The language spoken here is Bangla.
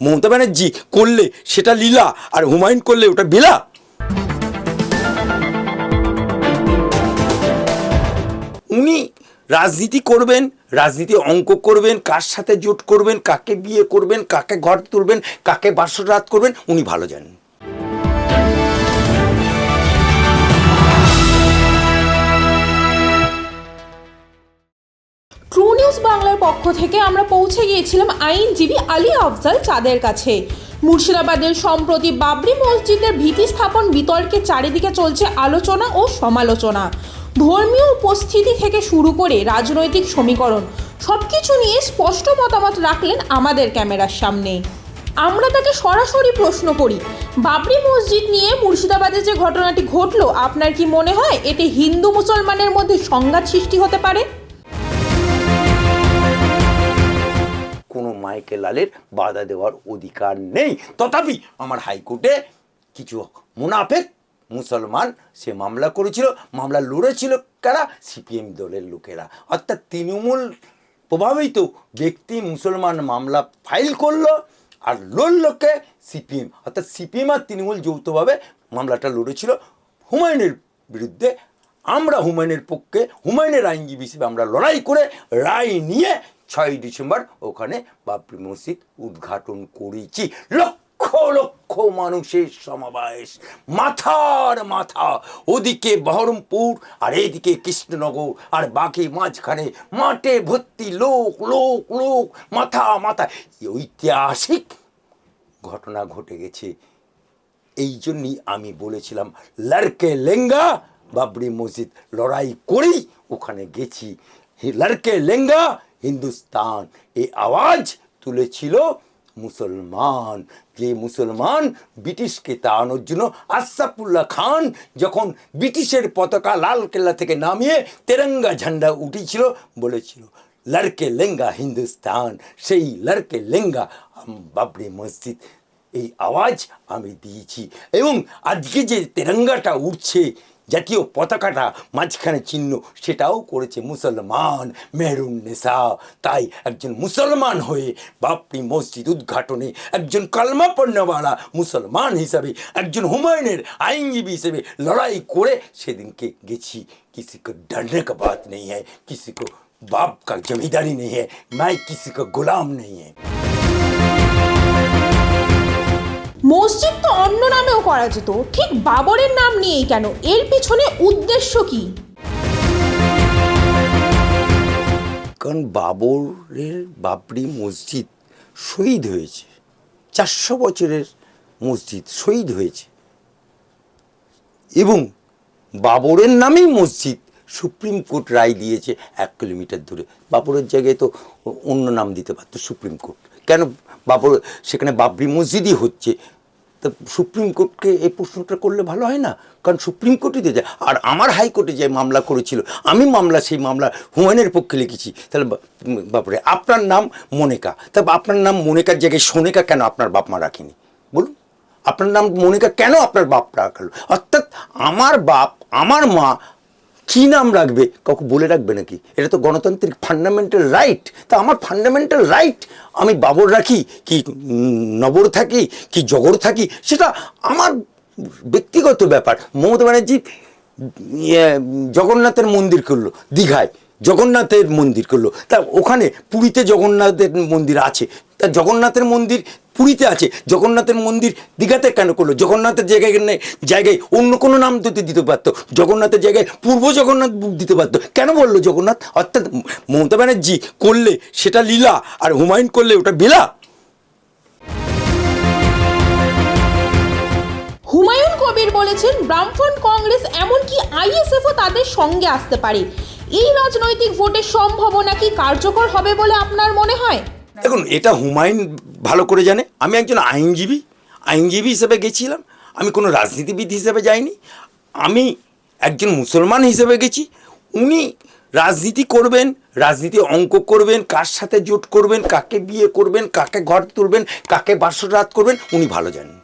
মমতা ব্যানার্জি করলে সেটা লীলা আর হুমায়ুন করলে ওটা বেলা। উনি রাজনীতি করবেন, রাজনীতি অঙ্ক করবেন, কার সাথে জোট করবেন, কাকে বিয়ে করবেন, কাকে ঘর তুলবেন, কাকে বাসরাত করবেন, উনি ভালো জানেন। পক্ষ থেকে আমরা পৌঁছে গিয়েছিলাম আইনজীবী আলী আফজাল চাঁদের কাছে। মুর্শিদাবাদের সম্প্রতি বাবরি মসজিদের ভিত্তি স্থাপন বিতর্কে চারিদিকে চলছে আলোচনা ও সমালোচনা। ধর্মীয় উপস্থিতি থেকে শুরু করে রাজনৈতিক সমীকরণ সব কিছু নিয়ে স্পষ্ট মতামত রাখলেন আমাদের ক্যামেরার সামনে। আমরা তাকে সরাসরি প্রশ্ন করি, বাবরি মসজিদ নিয়ে মুর্শিদাবাদে যে ঘটনাটি ঘটলো, আপনার কি মনে হয় এটি হিন্দু মুসলমানের মধ্যে সংঘাত সৃষ্টি হতে পারে? মাইকে লালের বাধা দেওয়ার অধিকার নেই। তথাপি আমার হাইকোর্টে কিছু মুনাফেক মুসলমান সে মামলা করেছিল, মামলা লড়েছিল কারা? সিপিএম দলের লোকেরা। অর্থাৎ তৃণমূল প্রভাবিত ব্যক্তি মুসলমান মামলা ফাইল করল আর লড়লোকে সিপিএম। অর্থাৎ সিপিএম আর তৃণমূল যৌথভাবে মামলাটা লড়েছিল। হুমায়ুনের বিরুদ্ধে আমরা হুমায়ুনের পক্ষে, হুমায়ুনের আইনজীবী হিসেবে আমরা লড়াই করে রায় নিয়ে ছয় ডিসেম্বর ওখানে বাবরি মসজিদ উদ্ঘাটন করেছি। লক্ষ লক্ষ মানুষের সমাবেশ। মাথার মাথা। ওদিকে বহরমপুর, আর এদিকে কৃষ্ণনগর, আর বাকি মাঝখানে মাঠে ভর্তি লোক লোক লোক, মাথা মাথা। ঐতিহাসিক ঘটনা ঘটে গেছে। এই জন্যই আমি বলেছিলাম লড়কে লেঙ্গা বাবরি মসজিদ লড়াই করেই ওখানে গেছি। লড়কে লেঙ্গা হিন্দুস্তান। এই আওয়াজ তুলেছিল মুসলমান। যে মুসলমান ব্রিটিশকে তাড়ানোর জন্য আশরাফুল্লাহ খান যখন ব্রিটিশের পতাকা লাল কেল্লা থেকে নামিয়ে তেরঙ্গা ঝান্ডা উঠেছিল বলেছিল, লড়কে লেঙ্গা হিন্দুস্তান, সেই লড়কে লেঙ্গা বাবরি মসজিদ। এই আওয়াজ আমি দিয়েছি। এবং আজকে যে তেরঙ্গাটা উঠছে জাতীয় পতাকাটা মাঝখানে চিহ্ন সেটাও করেছে মুসলমান মেহরুন নেশা তাই একজন মুসলমান হয়ে বাপরি মসজিদ উদ্ঘাটনে একজন কালমাপন্নওয়ালা মুসলমান হিসাবে, একজন হুমায়ুনের আইনজীবী হিসেবে লড়াই করে সেদিনকে গেছি। কিসি কো ডরনে কা বাত নেই হ্যাঁ কিছুকে কো বাপ কা জমিদারি নেই হ্যাঁ মাই কিসি গোলাম নেই হ্যাঁ মসজিদ তো অন্য নামেও করা যেত ঠিক বাবরের নাম নিয়েই কেন? এর পিছনে উদ্দেশ্য কি? কারণ বাবরের বাবরি মসজিদ শহীদ হয়েছে। চারশো বছরের মসজিদ শহীদ হয়েছে। এবং বাবরের নামেই মসজিদ সুপ্রিম কোর্ট রায় দিয়েছে এক কিলোমিটার দূরে। বাবরের জায়গায় তো অন্য নাম দিতে পারতো সুপ্রিম কোর্ট। কেন বাবর সেখানে বাবরি মসজিদই হচ্ছে তা সুপ্রিম কোর্টকে এই প্রশ্নটা করলে ভালো হয় না? কারণ সুপ্রিম কোর্টই দিয়ে যায়। আর আমার হাইকোর্টে যে মামলা করেছিল, আমি মামলা, সেই মামলা হুমায়ুনের পক্ষে লিখেছি। তাহলে বাপরে, আপনার নাম মনেকা। তা আপনার নাম মনেকার জায়গায় সোনিকা কেন আপনার বাপ মা রাখেনি? বলুন। আপনার নাম মনিকা কেন আপনার বাপ রাখল? অর্থাৎ আমার বাপ, আমার মা কী নাম রাখবে? কাউকে বলে রাখবে নাকি? এটা তো গণতান্ত্রিক ফান্ডামেন্টাল রাইট তা আমার ফান্ডামেন্টাল রাইট আমি বাবর রাখি কি নবর থাকি কি জগর থাকি সেটা আমার ব্যক্তিগত ব্যাপার। মমতা ব্যানার্জি ইয়ে, জগন্নাথের মন্দির করল দীঘায় জগন্নাথের মন্দির করল। তা ওখানে পুরীতে জগন্নাথের মন্দির আছে। তা জগন্নাথের মন্দির পুরীতে আছে। জগন্নাথের মন্দির দীঘাতে কেন করল? জগন্নাথের জায়গায় জায়গায় অন্য কোনো নাম দিতে দিতে পারতো। জগন্নাথের জায়গায় পূর্ব জগন্নাথ বুক দিতে পারতো। কেন বলল জগন্নাথ? অর্থাৎ মমতা ব্যানার্জি করলে সেটা লীলা আর হুমায়ুন করলে ওটা বেলা হুমায়ুন কবির বলেছেন বামফ্রন্ট কংগ্রেস এমনকি আইএসএফও তাদের সঙ্গে আসতে পারে। এই রাজনৈতিক ভোটের সম্ভাবনা কি কার্যকর হবে বলে আপনার মনে হয়? দেখুন এটা হুমায়ুন ভালো করে জানে আমি একজন আইনজীবী আইনজীবী হিসেবে গেছিলাম। আমি কোনো রাজনীতিবিদ হিসেবে যাইনি। আমি একজন মুসলমান হিসেবে গেছি। উনি রাজনীতি করবেন, রাজনীতি অঙ্ক করবেন, কার সাথে জোট করবেন, কাকে বিয়ে করবেন, কাকে ঘর তুলবেন, কাকে বাসরাত করবেন, উনি ভালো জানেন।